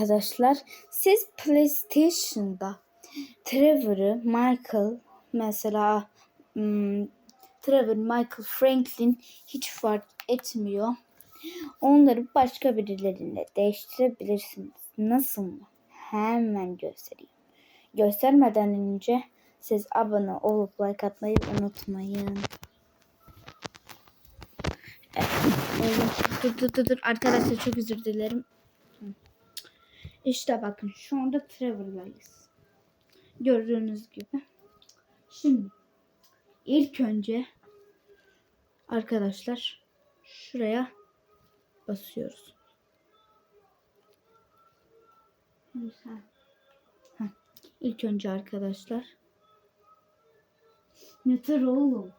arkadaşlar. Siz PlayStation'da Trevor'ı, Michael mesela hmm, Trevor, Michael, Franklin hiç fark etmiyor. Onları başka birileriyle değiştirebilirsiniz. Nasıl mı? Hemen göstereyim. Göstermeden önce siz abone olup like atmayı unutmayın. Evet, dur dur dur dur arkadaşlar çok özür dilerim. İşte bakın şu anda Trevor'dayız. Gördüğünüz gibi. Şimdi ilk önce arkadaşlar şuraya basıyoruz. Heh. İlk önce arkadaşlar. Yeter oğlum.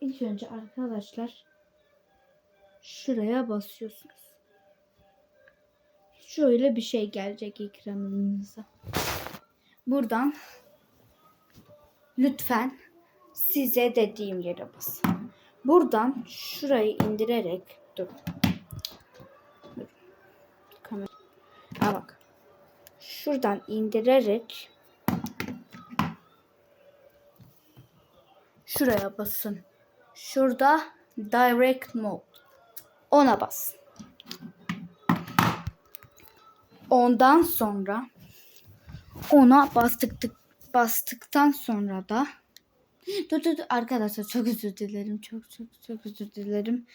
İlk önce arkadaşlar şuraya basıyorsunuz. Şöyle bir şey gelecek ekranınıza. Buradan lütfen size dediğim yere basın. Buradan şurayı indirerek dur. Dur. Kamera. Bak. Şuradan indirerek şuraya basın. Şurada direct mode. Ona bas. Ondan sonra ona bastık bastıktan sonra da dur dur dur. Arkadaşlar çok özür dilerim çok çok çok özür dilerim.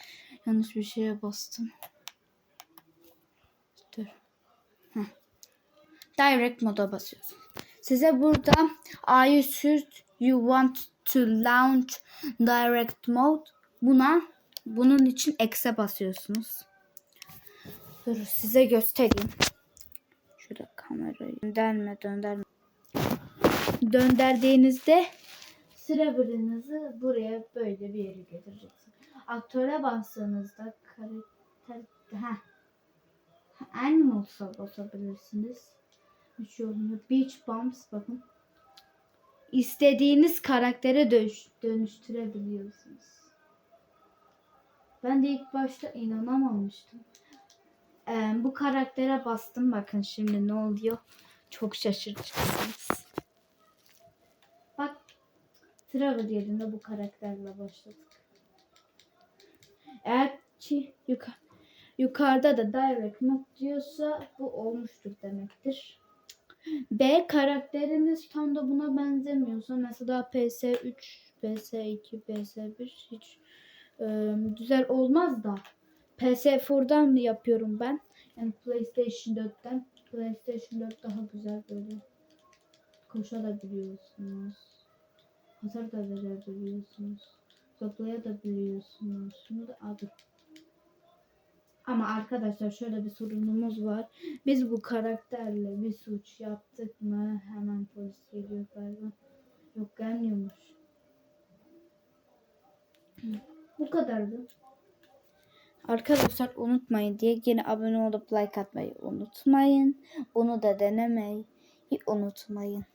Yanlış bir şeye bastım. Dur. Heh. direct moda basıyorsun size burada you sure you want to launch direct mode? Buna bunun için X'e basıyorsunuz dur size göstereyim şurada kamerayı dönderme dönderme döndürdüğünüzde server'ınızı buraya böyle bir yere getireceksiniz. Aktöre bastığınızda karakter ha Animals'a basabilirsiniz. Hiç olmuyor. Beach Bumps bakın. İstediğiniz karaktere dönüş, dönüştürebiliyorsunuz. Ben de ilk başta inanamamıştım. Ee, bu karaktere bastım. Bakın şimdi ne oluyor. Çok şaşıracaksınız. Bak Trevor yerinde bu karakterle başladık. Eğer ki yuka, yukarıda da direct mode diyorsa bu olmuştur demektir. B karakteriniz tam da buna benzemiyorsa mesela PS3, PS2, PS1 hiç güzel olmaz da PS4'dan yapıyorum ben. Yani PlayStation 4'ten. PlayStation 4 daha güzel böyle koşabiliyorsunuz. Hasar da verebiliyorsunuz. Zoplayabiliyorsunuz. Şunu da adı. Ama arkadaşlar şöyle bir sorunumuz var. Biz bu karakterle bir suç yaptık mı hemen polis geliyor galiba. Yok gelmiyormuş. Bu kadardı. Arkadaşlar unutmayın diye yine abone olup like atmayı unutmayın. Bunu da denemeyi unutmayın.